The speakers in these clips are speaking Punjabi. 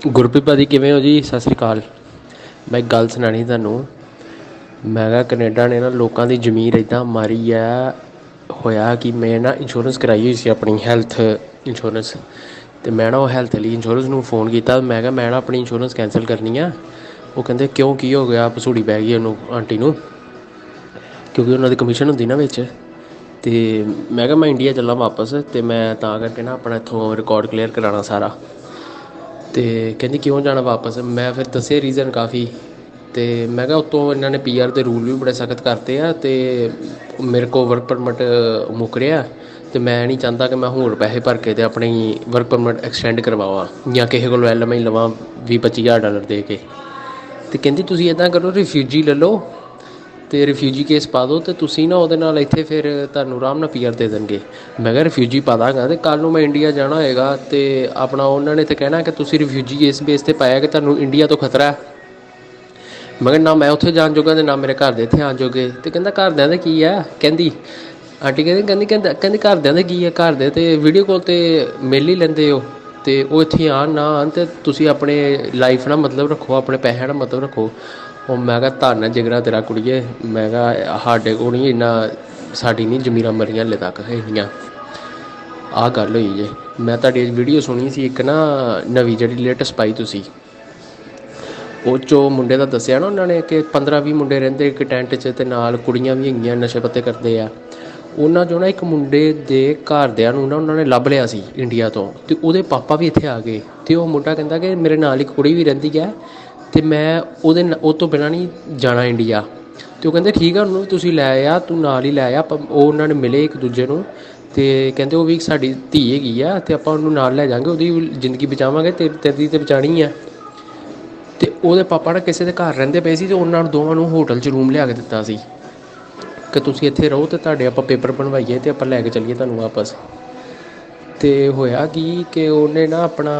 ਗੁਰਪ੍ਰੀਤ ਭਾਜੀ ਕਿਵੇਂ ਹੋ ਜੀ? ਸਤਿ ਸ੍ਰੀ ਅਕਾਲ। ਮੈਂ ਇੱਕ ਗੱਲ ਸੁਣਾਣੀ ਤੁਹਾਨੂੰ। ਮੈਂ ਕਿਹਾ ਕੈਨੇਡਾ ਨੇ ਨਾ ਲੋਕਾਂ ਦੀ ਜ਼ਮੀਰ ਇੱਦਾਂ ਮਾਰੀ ਆ ਹੋਇਆ ਕਿ ਮੈਂ ਨਾ ਇੰਸ਼ੋਰੈਂਸ ਕਰਾਈ ਹੋਈ ਸੀ ਆਪਣੀ ਹੈਲਥ ਇੰਸ਼ੋਰੈਂਸ ਅਤੇ ਮੈਂ ਨਾ ਉਹ ਹੈਲਥ ਲਈ ਇੰਸ਼ੋਰੈਂਸ ਨੂੰ ਫ਼ੋਨ ਕੀਤਾ। ਮੈਂ ਕਿਹਾ ਮੈਂ ਨਾ ਆਪਣੀ ਇੰਸ਼ੋਰੈਂਸ ਕੈਂਸਲ ਕਰਨੀ ਆ। ਉਹ ਕਹਿੰਦੇ, ਕਿਉਂ? ਕੀ ਹੋ ਗਿਆ? ਪਸੂੜੀ ਪੈ ਗਈ ਉਹਨੂੰ, ਆਂਟੀ ਨੂੰ। ਕਿਉਂਕਿ ਉਹਨਾਂ ਦੀ ਕਮਿਸ਼ਨ ਹੁੰਦੀ ਨਾ ਵਿੱਚ। ਅਤੇ ਮੈਂ ਕਿਹਾ ਮੈਂ ਇੰਡੀਆ ਚੱਲਾਂ ਵਾਪਸ। ਅਤੇ ਮੈਂ ਤਾਂ ਕਰਕੇ ਨਾ ਆਪਣਾ ਇੱਥੋਂ ਰਿਕਾਰਡ ਕਲੀਅਰ ਕਰਾਉਣਾ ਸਾਰਾ। ਅਤੇ ਕਹਿੰਦੀ ਕਿਉਂ ਜਾਣਾ ਵਾਪਸ? ਮੈਂ ਫਿਰ ਦੱਸੇ ਰੀਜ਼ਨ ਕਾਫੀ ਅਤੇ ਮੈਂ ਕਿਹਾ ਉੱਤੋਂ ਇਹਨਾਂ ਨੇ ਪੀ ਆਰ ਦੇ ਰੂਲ ਵੀ ਬੜੇ ਸਖਤ ਕਰਤੇ ਆ ਅਤੇ ਮੇਰੇ ਕੋਲ ਵਰਕ ਪਰਮਿਟ ਮੁੱਕ ਰਿਹਾ ਅਤੇ ਮੈਂ ਨਹੀਂ ਚਾਹੁੰਦਾ ਕਿ ਮੈਂ ਹੋਰ ਪੈਸੇ ਭਰ ਕੇ ਅਤੇ ਆਪਣੀ ਵਰਕ ਪਰਮਿਟ ਐਕਸਟੈਂਡ ਕਰਵਾਵਾਂ ਜਾਂ ਕਿਸੇ ਕੋਲੋਂ ਐਲ ਐਮ ਲਵਾਂ ਵੀਹ ਪੱਚੀ ਹਜ਼ਾਰ ਡਾਲਰ ਦੇ ਕੇ। ਅਤੇ ਕਹਿੰਦੀ ਤੁਸੀਂ ਇੱਦਾਂ ਕਰੋ ਰਿਫਿਊਜੀ ਲੈ ਲਓ ਅਤੇ ਰਿਫਿਊਜੀ ਕੇਸ ਪਾ ਦਿਓ ਅਤੇ ਤੁਸੀਂ ਨਾ ਉਹਦੇ ਨਾਲ ਇੱਥੇ ਫਿਰ ਤੁਹਾਨੂੰ ਆਰਾਮ ਨਾਲ ਪੀ ਦੇ ਦੇਣਗੇ। ਮੈਂ ਕਿਹਾ ਰਿਫਿਊਜੀ ਪਾ ਦਾਂਗਾ ਅਤੇ ਕੱਲ੍ਹ ਨੂੰ ਮੈਂ ਇੰਡੀਆ ਜਾਣਾ ਹੋਏਗਾ ਅਤੇ ਆਪਣਾ ਉਹਨਾਂ ਨੇ ਤਾਂ ਕਹਿਣਾ ਕਿ ਤੁਸੀਂ ਰਿਫਿਊਜੀ ਇਸ ਬੇਸ 'ਤੇ ਪਾਇਆ ਕਿ ਤੁਹਾਨੂੰ ਇੰਡੀਆ ਤੋਂ ਖਤਰਾ ਹੈ। ਮੈਂ ਕਿਹਾ ਨਾ ਮੈਂ ਉੱਥੇ ਜਾਣ ਜੋਗਾ ਅਤੇ ਨਾ ਮੇਰੇ ਘਰ ਦੇ ਇੱਥੇ ਆਉਣ ਜੋਗੇ। ਅਤੇ ਕਹਿੰਦਾ ਘਰਦਿਆਂ ਦਾ ਕੀ ਆ? ਕਹਿੰਦੀ, ਆਂਟੀ ਕਹਿੰਦੀ ਕਹਿੰਦੀ, ਕਹਿੰਦਾ, ਕਹਿੰਦੀ ਘਰਦਿਆਂ ਦਾ ਕੀ ਆ? ਘਰ ਦੇ ਤੇ ਵੀਡੀਓ ਕਾਲ 'ਤੇ ਮਿਲ ਹੀ ਲੈਂਦੇ ਹੋ। ਅਤੇ ਉਹ ਇੱਥੇ ਆਉਣ ਨਾ ਆਉਣ ਅਤੇ ਤੁਸੀਂ ਆਪਣੇ ਲਾਈਫ ਨਾਲ ਮਤਲਬ ਰੱਖੋ, ਆਪਣੇ ਪੈਸਿਆਂ ਨਾਲ ਮਤਲਬ ਰੱਖੋ। ਉਹ ਮੈਂ ਕਿਹਾ ਧੰਨ ਜਿਗਰਾ ਤੇਰਾ ਕੁੜੀਏ। ਮੈਂ ਕਿਹਾ, ਸਾਡੇ ਕੋਲ ਨਹੀਂ ਇੰਨਾ, ਸਾਡੀ ਨਹੀਂ ਜ਼ਮੀਰਾਂ ਮਰੀਆਂ ਹਲੇ ਤੱਕ ਹੈਗੀਆਂ। ਆਹ ਗੱਲ ਹੋਈ ਜੇ। ਮੈਂ ਤੁਹਾਡੀ ਵੀਡੀਓ ਸੁਣੀ ਸੀ, ਇੱਕ ਨਾ ਨਵੀਂ ਜਿਹੜੀ ਲੇਟੈਸਟ ਪਾਈ ਤੁਸੀਂ। ਉਹ 'ਚੋਂ ਮੁੰਡੇ ਦਾ ਦੱਸਿਆ ਨਾ ਉਹਨਾਂ ਨੇ ਕਿ 15 20 ਮੁੰਡੇ ਰਹਿੰਦੇ ਇੱਕ ਟੈਂਟ 'ਚ ਤੇ ਨਾਲ ਕੁੜੀਆਂ ਵੀ ਹੈਗੀਆਂ, ਨਸ਼ੇ ਪੱਤੇ ਕਰਦੇ ਆ। ਉਹਨਾਂ 'ਚੋਂ ਨਾ ਇੱਕ ਮੁੰਡੇ ਦੇ ਘਰਦਿਆਂ ਨੂੰ ਨਾ ਉਹਨਾਂ ਨੇ ਲੱਭ ਲਿਆ ਸੀ ਇੰਡੀਆ ਤੋਂ। ਤੇ ਉਹਦੇ ਪਾਪਾ ਵੀ ਇੱਥੇ ਆ ਗਏ। ਤੇ ਉਹ ਮੁੰਡਾ ਕਹਿੰਦਾ ਕਿ ਮੇਰੇ ਨਾਲ ਇੱਕ ਕੁੜੀ ਵੀ ਰਹਿੰਦੀ ਹੈ। ਅਤੇ ਮੈਂ ਉਹਦੇ ਉਹ ਤੋਂ ਬਿਨਾਂ ਨਹੀਂ ਜਾਣਾ ਇੰਡੀਆ। ਅਤੇ ਉਹ ਕਹਿੰਦੇ, ਠੀਕ ਆ, ਉਹਨੂੰ ਵੀ ਤੁਸੀਂ ਲੈ ਆ, ਤੂੰ ਨਾਲ ਹੀ ਲੈ ਆ, ਆਪਾਂ ਉਹ ਉਹਨਾਂ ਨੇ ਮਿਲੇ ਇੱਕ ਦੂਜੇ ਨੂੰ ਅਤੇ ਕਹਿੰਦੇ, ਉਹ ਵੀ ਸਾਡੀ ਧੀ ਹੈਗੀ ਆ ਅਤੇ ਆਪਾਂ ਉਹਨੂੰ ਨਾਲ ਲੈ ਜਾਾਂਗੇ ਉਹਦੀ ਜ਼ਿੰਦਗੀ ਬਚਾਵਾਂਗੇ, ਤੇ ਤੇਰੀ ਤਾਂ ਬਚਾਣੀ ਆ। ਅਤੇ ਉਹਦੇ ਪਾਪਾ ਨਾ ਕਿਸੇ ਦੇ ਘਰ ਰਹਿੰਦੇ ਪਏ ਸੀ ਅਤੇ ਉਹਨਾਂ ਨੂੰ ਦੋਵਾਂ ਨੂੰ ਹੋਟਲ 'ਚ ਰੂਮ ਲਿਆ ਕੇ ਦਿੱਤਾ ਸੀ। ਕਿ ਤੁਸੀਂ ਇੱਥੇ ਰਹੋ ਤੇ ਤੁਹਾਡੇ ਆਪਾਂ ਪੇਪਰ ਬਣਵਾਈਏ ਤੇ ਆਪਾਂ ਲੈ ਕੇ ਚੱਲੀਏ ਤੁਹਾਨੂੰ ਵਾਪਸ। ਤੇ ਹੋਇਆ ਕੀ ਕਿ ਉਹਨੇ ਨਾ ਆਪਣਾ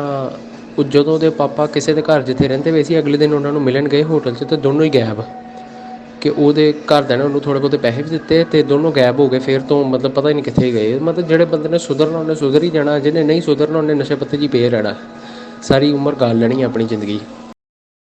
ਉਹ ਜਦੋਂ ਉਹਦੇ ਪਾਪਾ ਕਿਸੇ ਦੇ ਘਰ ਜਿੱਥੇ ਰਹਿੰਦੇ ਪਏ ਸੀ, ਅਗਲੇ ਦਿਨ ਉਹਨਾਂ ਨੂੰ ਮਿਲਣ ਗਏ ਹੋਟਲ 'ਚ ਤੇ ਦੋਨੋਂ ਹੀ ਗਾਇਬ। ਕਿ ਉਹਦੇ ਘਰਦਿਆਂ ਨੇ ਉਹਨੂੰ ਥੋੜ੍ਹੇ ਬਹੁਤੇ ਪੈਸੇ ਵੀ ਦਿੱਤੇ ਤੇ ਦੋਨੋਂ ਗਾਇਬ ਹੋ ਗਏ, ਫਿਰ ਤੋਂ ਮਤਲਬ ਪਤਾ ਹੀ ਨਹੀਂ ਕਿੱਥੇ ਗਏ। ਮਤਲਬ ਜਿਹੜੇ ਬੰਦੇ ਨੇ ਸੁਧਰਨਾ, ਉਹਨੇ ਸੁਧਰ ਹੀ ਜਾਣਾ, ਜਿਹਨੇ ਨਹੀਂ ਸੁਧਰਨਾ, ਉਹਨੇ ਨਸ਼ੇ ਪੱਤੇ 'ਚ ਹੀ ਪਏ ਰਹਿਣਾ। ਸਾਰੀ ਉਮਰ ਗਾਲ ਲੈਣੀ ਆਪਣੀ ਜ਼ਿੰਦਗੀ।